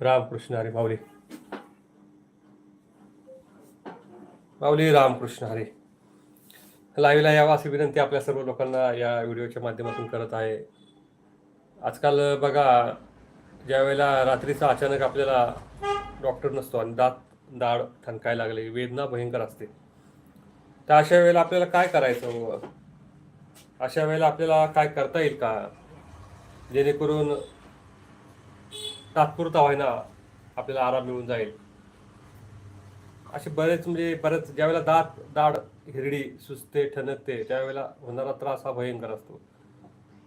रामकृष्ण हरे माऊली. माऊली रामकृष्ण हरे. लाईव्हला यावा अशी विनंती आपल्या सर्व लोकांना या व्हिडिओच्या माध्यमातून करत आहे. आजकाल बघा ज्या वेळेला रात्रीचा अचानक आपल्याला डॉक्टर नसतो आणि दात दाढ ठणकायला लागले वेदना भयंकर असते. तर अशा वेळेला आपल्याला काय करायचं अशा वेळेला आपल्याला काय करता येईल का? जेणेकरून तात्पुरता व्हायना आपल्याला आराम मिळून जाईल. असे बरेच म्हणजे बरेच ज्यावेळेला दात दाढ हिरडी सुचते ठणकते त्यावेळेला होणारा त्रास हा भयंकर असतो.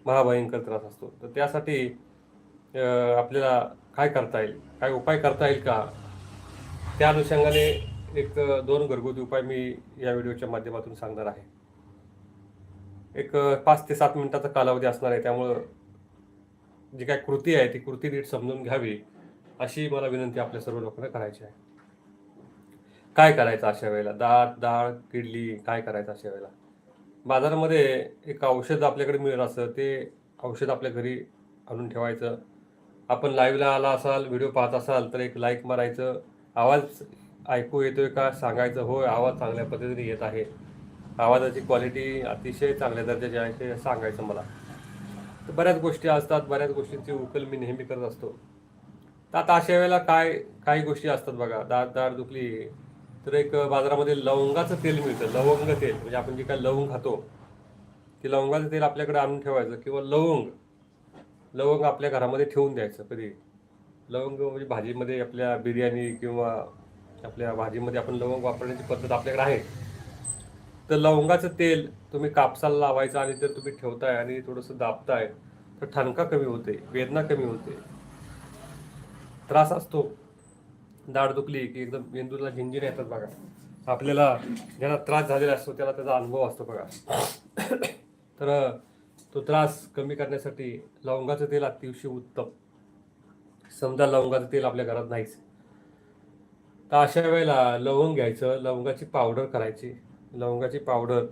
महाभयंकर त्रास असतो. तर त्यासाठी आपल्याला काय करता येईल? काय उपाय करता येईल का? त्या अनुषंगाने एक दोन घरगुती उपाय मी या व्हिडिओच्या माध्यमातून सांगणार आहे. एक पाच ते सात मिनिटाचा कालावधी असणार आहे. त्यामुळं जी काय कृती आहे ती कृती नीट समजून घ्यावी अशी मला विनंती आपल्या सर्व लोकांना करायची आहे. काय करायचं अशा वेळेला? दात डाळ किडली काय करायचं अशा वेळेला? बाजारामध्ये एक औषध आपल्याकडे मिळत असतं ते औषध आपल्या घरी आणून ठेवायचं. आपण लाईव्हला आला असाल व्हिडिओ पाहत असाल तर एक लाईक मारायचं. आवाज ऐकू येतोय का सांगायचं होय आवाज चांगल्या पद्धतीने येत आहे. आवाजाची क्वालिटी अतिशय चांगल्या दर्जाची आहे ते सांगायचं मला. तर बऱ्याच गोष्टी असतात बऱ्याच गोष्टींची उकल मी नेहमी करत असतो. तर आता अशा वेळेला काय काही गोष्टी असतात बघा. दात दार दुखली तर एक बाजारामध्ये लवंगाचं तेल मिळतं लवंग तेल. म्हणजे आपण जे काय लवंग खातो ते लवंगाचं तेल आपल्याकडे आणून ठेवायचं किंवा लवंग. लवंग आपल्या घरामध्ये ठेवून द्यायचं कधी. लवंग म्हणजे भाजीमध्ये आपल्या बिर्याणी किंवा आपल्या भाजीमध्ये आपण लवंग वापरण्याची पद्धत आपल्याकडे आहे. तर लवंगाचं तेल तुम्ही कापसाला लावायचं आणि जर तुम्ही ठेवताय आणि थोडंसं दाबताय तर ठणका कमी होते वेदना कमी होते. त्रास असतो. दाढ दुखली की एकदम मेंदूला झिंजिन येतात बघा. आपल्याला ज्याला त्रास झालेला असतो त्याला त्याचा अनुभव असतो बघा. तर तो त्रास कमी करण्यासाठी लवंगाचं तेल अतिशय उत्तम. समजा लवंगाचं तेल आपल्या घरात नाहीच. तर अशा वेळेला लवंग घ्यायचं लवंगाची पावडर करायची. लवंगाची पावडर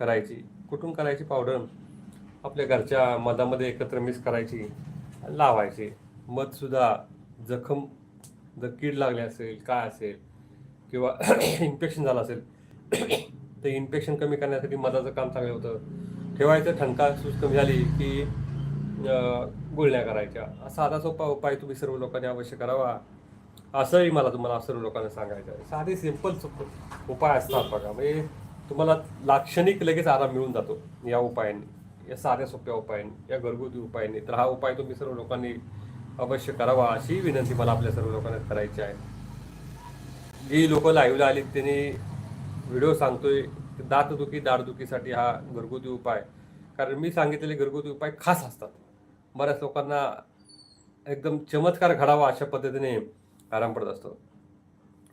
करायची. कुठून करायची पावडर आपल्या घरच्या मधामध्ये एकत्र मिक्स करायची लावायची. मधसुद्धा जखम जर कीड लागली असेल काय असेल किंवा इन्फेक्शन झालं असेल तर इन्फेक्शन कमी करण्यासाठी मधाचं काम चांगलं होतं. ठेवायचं ठणका सूज कमी झाली की गुळण्या करायच्या. असा साधा सोपा उपाय तुम्ही सर्व लोकांनी अवश्य करावा. असंही मला तुम्हाला सर्व लोकांना सांगायचं आहे. साधे सिंपल उपाय असतात बघा. म्हणजे तुम्हाला लाक्षणिक लगेच आराम मिळून जातो या उपायाने या साध्या सोप्या उपायाने या घरगुती उपायाने. तर हा उपाय तुम्ही सर्व लोकांनी अवश्य करावा अशी विनंती मला आपल्या सर्व लोकांना करायची आहे. जी लोक लाईव्हला आली त्यांनी व्हिडिओ सांगतोय दातदुखी दाढदुखीसाठी हा घरगुती उपाय. कारण मी सांगितलेले घरगुती उपाय खास असतात. बऱ्याच लोकांना एकदम चमत्कार घडावा अशा पद्धतीने आराम पडत असतो.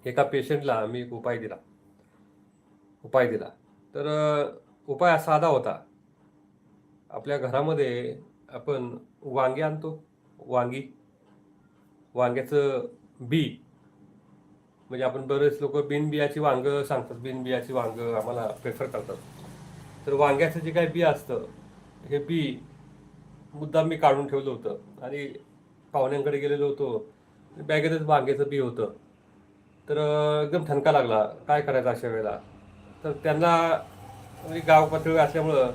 एका पेशंटला मी एक उपाय दिला. उपाय दिला. तर उपाय साधा होता. आपल्या घरामध्ये आपण वांगे आणतो. वांगी वांग्याचं बी. म्हणजे आपण बरेच लोक बिनबियाची वांग सांगतात. बिनबियाची वांग आम्हाला प्रेफर करतात. तर वांग्याचं जे काही बी असतं हे बी मुद्दाम मी काढून ठेवलं होतं. आणि पाहुण्यांकडे गेलेलो होतो. बॅगेतच वांग्याचं बी होतं. तर एकदम ठणका लागला. काय करायचं अशा वेळेला? तर त्यांना म्हणजे गाव पातळी असल्यामुळं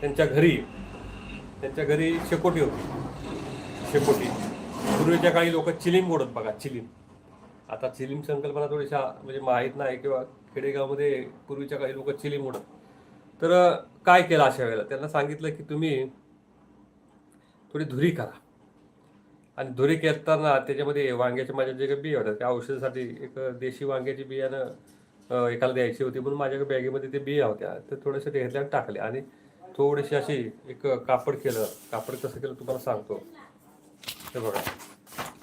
त्यांच्या घरी त्यांच्या घरी शेकोटी होती. शेकोटी. पूर्वीच्या काळी लोक चिलीम मोडत बघा चिलीम. आता चिलीम संकल्पना थोडीशा म्हणजे माहीत नाही किंवा खेडेगावमध्ये पूर्वीच्या काळी लोक चिलीम मोडत. तर काय केलं अशा वेळेला? त्यांना सांगितलं की तुम्ही थोडी धुरी करा. आणि धुरी करताना त्याच्यामध्ये वांग्याच्या माझ्या जे काही बिया होत्या त्या औषधासाठी एक देशी वांग्याची बियाणं एकाला द्यायची होती म्हणून माझ्या बॅगेमध्ये ते बिया होत्या. तर थोडेसे ते घेतल्या टाकले. आणि थोडीशी अशी एक कापड केलं. कापड कसं केलं तुम्हाला सांगतो. हे बघा.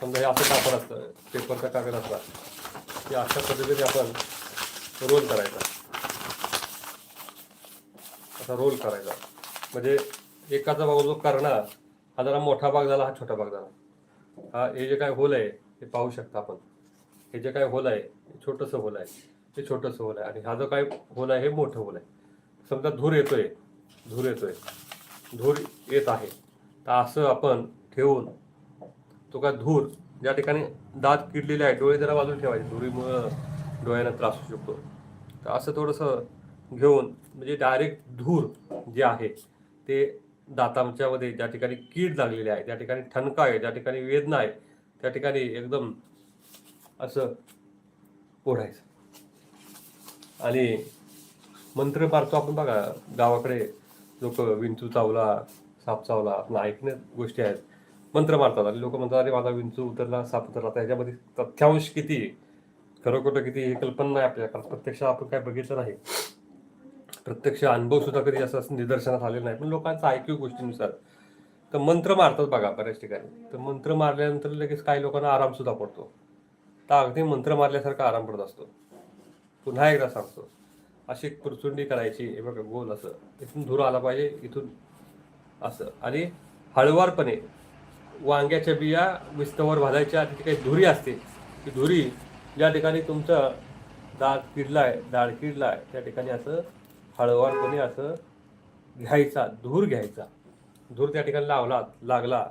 समजा हे असं कापड असतं. पेपरचा कागद असला. की अशा पद्धतीने आपण रोल करायचा. असा रोल करायचा. म्हणजे एकाचा भाग जो करणार हा जरा मोठा भाग झाला हा छोटा भाग झाला. हा हे जे काय होल आहे हे पाहू शकता आपण. हे जे काय होल आहे हे छोटंसं होल आहे. ते छोटंसं होल आहे. आणि हा जो काय होल आहे हे मोठं होल आहे. समजा धूर येतोय. धूर येतोय. धूर येत आहे. तर असं आपण ठेवून तो काय धूर ज्या ठिकाणी दात किडलेले आहे डोळे जरा बाजूला ठेवायचे. धुरीमुळं डोळ्यांना त्रास होऊ शकतो. तर असं थोडंसं घेऊन म्हणजे डायरेक्ट धूर जे आहे ते दातांच्यामध्ये ज्या ठिकाणी कीड लागलेली आहे त्या ठिकाणी ठणका आहे ज्या ठिकाणी वेदना आहे त्या ठिकाणी एकदम असं ओढायचं. आणि मंत्र मारतो आपण बघा गावाकडे लोक विंचू चावला साप चावला आपण ऐकण्यात गोष्टी आहेत. मंत्र मारतात आणि लोक म्हणतात अरे माझा विंचू उतरला साप उतरला. त्याच्यामध्ये तथ्यांश किती खरोखर किती हे कल्पना नाही आपल्या कारण प्रत्यक्ष आपण काय बघितलं नाही. प्रत्यक्ष अनुभव सुद्धा कधी असं निदर्शनात आलेलं नाही. पण लोकांचा ऐकू गोष्टीनुसार. तर मंत्र मारतात बघा बऱ्याच ठिकाणी. तर मंत्र मारल्यानंतर लगेच काही लोकांना आराम सुद्धा पडतो. तर अगदी मंत्र मारल्यासारखा आराम पडत असतो. पुन्हा एकदा सांगतो. अशी कुरचुंडी पुरचुंडी करायची हे बघा गोल असं. इथून धूर आला पाहिजे इथून असं. आणि हळवारपणे वांग्याच्या बिया विस्तवर भाजायच्या तिथे काही धुरी असते. ती धुरी ज्या ठिकाणी तुमचं दात दाळ किडला आहे त्या ठिकाणी असं हळवारपणे असं घ्यायचा धूर घ्यायचा. धूर त्या ठिकाणी लावला लागला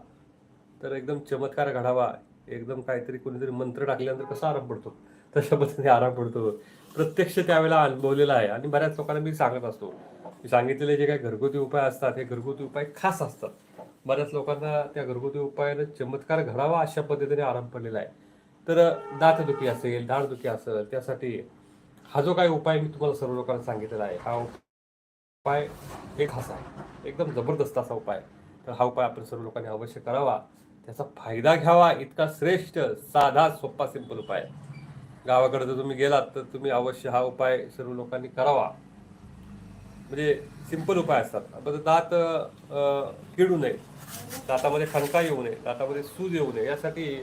तर एकदम चमत्कार घडावा. एकदम काहीतरी कोणीतरी मंत्र टाकल्यानंतर कसा आराम पडतो. तशा पद्धतीने आराम पडतो प्रत्यक्ष त्यावेळेला अनुभवलेला आहे. आणि बऱ्याच लोकांना मी सांगत असतो. मी सांगितलेले जे काही घरगुती उपाय असतात हे घरगुती उपाय खास असतात. बऱ्याच लोकांना त्या घरगुती उपायानं चमत्कार घडावा अशा पद्धतीने आराम पडलेला आहे. तर दातदुखी असेल दाढदुखी असेल त्यासाठी हा जो काही उपाय मी तुम्हाला सर्व लोकांना सांगितलेला आहे हा उपाय एक खास आहे. एकदम जबरदस्त असा उपाय. तर हा उपाय आपण सर्व लोकांनी अवश्य करावा. त्याचा फायदा घ्यावा. इतका श्रेष्ठ साधा सोपा सिंपल उपाय. आहे. गावाकडे जर तुम्ही गेलात तर तुम्ही अवश्य हा उपाय सर्व लोकांनी करावा. म्हणजे सिंपल उपाय असतात. आता दात किडू नये. दातामध्ये खणका येऊ नये. दातामध्ये सूज येऊ नये. यासाठी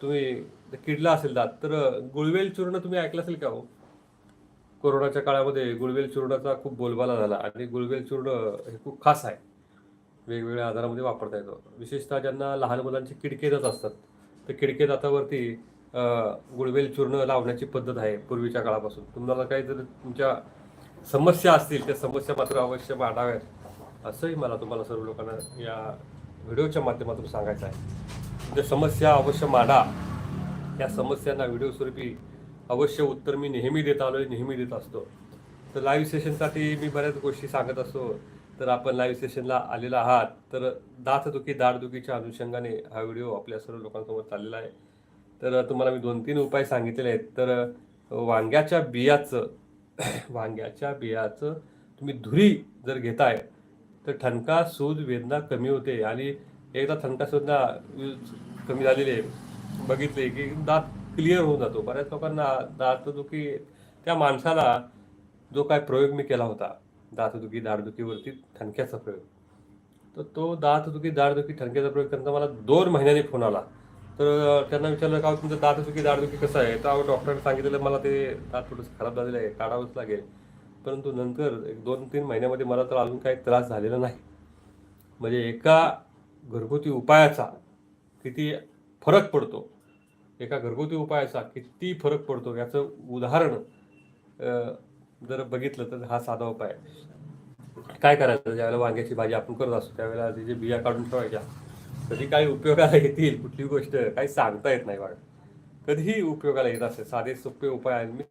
तुम्ही जर किडला असेल दात तर गुळवेल चूर्ण तुम्ही ऐकलं असेल का हो? कोरोनाच्या काळामध्ये गुळवेल चूर्णाचा खूप बोलबाला झाला आणि गुळवेल चूर्ण हे खूप खास आहे. वेगवेगळ्या आजारामध्ये वापरता येतो. विशेषतः ज्यांना लहान मुलांचे किडके दात असतात तर किडके दातावरती गुळवेल चूर्ण लावण्याची पद्धत आहे पूर्वीच्या काळापासून. तुम्हाला काही जर तुमच्या समस्या असतील त्या समस्या मात्र अवश्य मांडाव्यात असंही मला तुम्हाला सर्व लोकांना या व्हिडिओच्या माध्यमातून सांगायचं आहे. त्या समस्या अवश्य मांडा. या समस्यांना व्हिडिओ स्वरूपी अवश्य उत्तर मी नेहमी देत आहे नेहमी देत असतो. तर लाईव्ह सेशनसाठी मी बऱ्याच गोष्टी सांगत असतो. तर आपण लाईव्ह सेशनला आलेला आहात तर दातदुखी दाढदुखीच्या अनुषंगाने हा व्हिडिओ आपल्या सर्व लोकांसमोर चाललेला आहे. तर तुम्हाला मी दोन तीन उपाय सांगितलेले आहेत. तर वांग्याच्या बियाचं वांग्याच्या बियाचं तुम्ही धुरी जर घेताय तर ठणका सूज वेदना कमी होते. आणि एकदा ठणका सुद्धा कमी झालेली आहे. बघितले की दात क्लिअर होऊन जातो. बऱ्याच लोकांना दातदुखी त्या माणसाला जो काय प्रयोग मी केला होता दातदुखी दाढदुखीवरती ठणक्याचा प्रयोग. तर तो दातदुखी दाढदुखी ठणक्याचा प्रयोग त्यांचा मला दोन महिन्यांनी फोन आला. तर त्यांना विचारलं का तुमचं दातदुखी दाडदुखी कसं आहे? तर अहो, डॉक्टरांनी सांगितलेलं मला ते दात थोडंसं खराब झालेलं आहे काढावंच लागेल. परंतु नंतर एक दोन तीन महिन्यामध्ये मला तर अजून काही त्रास झालेला नाही. म्हणजे एका घरगुती उपायाचा किती फरक पडतो एका घरगुती उपायाचा किती फरक पडतो याचं उदाहरण जर बघितलं तर हा साधा उपाय काय करायचं? ज्यावेळेला वांग्याची भाजी आपण करत असतो त्यावेळेला तिचे बिया काढून ठेवायच्या कधी काही उपयोगाला येतील कुठली गोष्ट काही सांगता येत नाही बघा कधीही उपयोगाला येत असेल साधे सोपे उपाय मी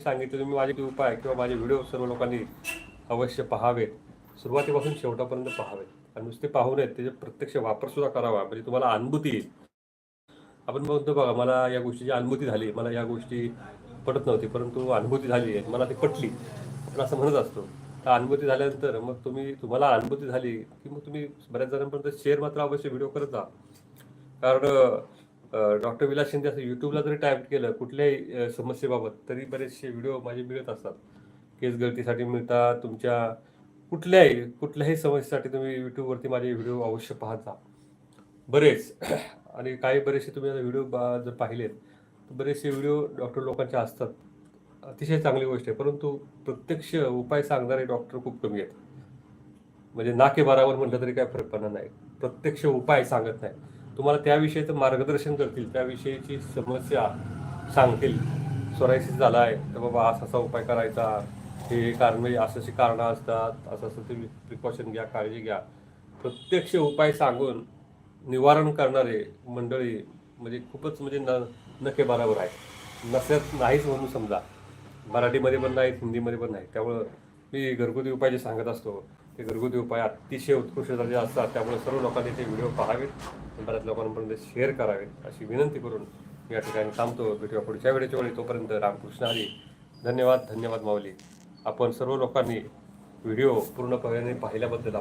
सांगितले तुम्ही माझे उपाय किंवा माझे व्हिडिओ सर्व लोकांनी अवश्य पहावेत. सुरुवातीपासून शेवटापर्यंत पहावेत. आणि नुसते पाहू नयेत त्याचे प्रत्यक्ष वापरसुद्धा करावा म्हणजे तुम्हाला अनुभूती येईल. आपण म्हणतो बघा मला या गोष्टीची अनुभूती झाली मला या गोष्टी पटत नव्हती परंतु अनुभूती झाली आहे मला ती पटली. आपण असं म्हणत असतो. तर अनुभूती झाल्यानंतर मग तुम्ही तुम्हाला अनुभूती झाली की मग तुम्ही बऱ्याच जणांपर्यंत शेअर मात्र अवश्य व्हिडिओ करत जा. कारण डॉक्टर विलास शिंदे असं यूट्यूबला जरी टाईप केलं कुठल्याही समस्येबाबत तरी बरेचसे व्हिडिओ माझे मिळत असतात. केस गळतीसाठी मिळतात तुमच्या कुठल्याही कुठल्याही समस्येसाठी तुम्ही यूट्यूबवरती माझे व्हिडिओ अवश्य पाहत जा. बरेच आणि काही बरेचसे तुम्ही व्हिडिओ जर पाहिलेत तर बरेचसे व्हिडिओ डॉक्टर लोकांचे असतात. अतिशय चांगली गोष्ट आहे. परंतु प्रत्यक्ष उपाय सांगणारे डॉक्टर खूप कमी आहेत. म्हणजे नाके बारावर म्हटलं तरी काय फरक पडणार नाही. प्रत्यक्ष उपाय सांगत नाही. तुम्हाला त्याविषयीचं मार्गदर्शन करतील. त्याविषयीची समस्या सांगतील. सोरायसिस झाला आहे तर बाबा असा असा उपाय करायचा. हे कारण म्हणजे असं अशी कारणं असतात. असं असं तुम्ही प्रिकॉशन घ्या काळजी घ्या. प्रत्यक्ष उपाय सांगून निवारण करणारे मंडळी म्हणजे खूपच म्हणजे न नखे बराबर आहे नसत नाहीच म्हणून समजा. मराठीमध्ये पण नाहीत हिंदीमध्ये पण नाही त्यामुळं मी घरगुती उपाय जे सांगत असतो ते घरगुती उपाय अतिशय उत्कृष्ट दर्जाचे असतात. त्यामुळे सर्व लोकांनी ते व्हिडिओ पाहावेत बऱ्याच लोकांपर्यंत शेअर करावेत. अशी विनंती करून मी या ठिकाणी थांबतो. भेटूया पुढच्या वेळेच्या वेळी. तोपर्यंत रामकृष्ण हरी. धन्यवाद धन्यवाद माऊली. आपण सर्व लोकांनी व्हिडिओ पूर्णपणे पाहिल्याबद्दल